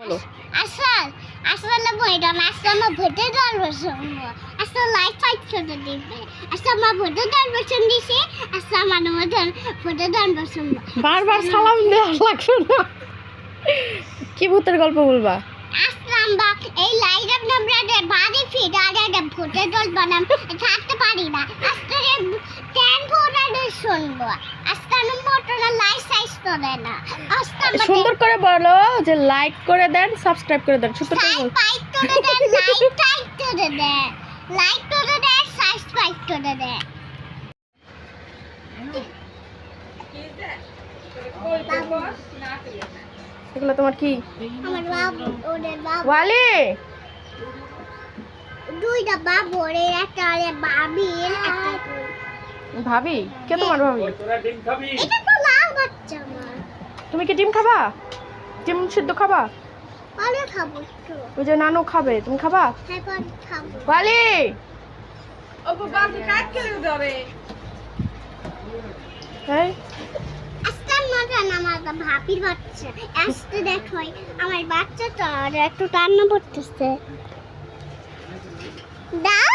বলো। আসল আসলে না আসলে ভোটে দল বসুন আসলে লাইফ ফাইট করে দিবে। আসলে ভোটে দল বসুন দিছে আসলে ভোটে দল বসুন বারবার সালাম দেওয়া লাগবে না। কি ভূতের গল্প বলবা? আসলাম বা এই লাইট আপ নাম্বারে বাড়ি ফিট আর একটা ভোটে দল বানাম থাকতে পারি না। আজকে টেন ফোনারে শুনব। আজকে আমি মোটর না। সুন্দর করে বলো যে লাইক করে দেন সাবস্ক্রাইব করে দেন সুন্দর করে বলো। ফাইট করে দেন লাইট টাইট করে দেন লাইক করে দেন সাইজ করে দেন। এগুলো তোমার কি? ওয়ালি! দুইটা বাবু একটা ওরে ভাবি কে তোমার ভাবি? এটা তো তুমি কি ডিম খাবা? ডিম সিদ্ধ খাবা? পরে খাব একটু। ওই যে নানু খাবে তুমি খাবা? হ্যাঁ ভাবির বাচ্চা। আসতে দেখো আমার বাচ্চাটা আর একটু কান্না পড়তেছে। দাও।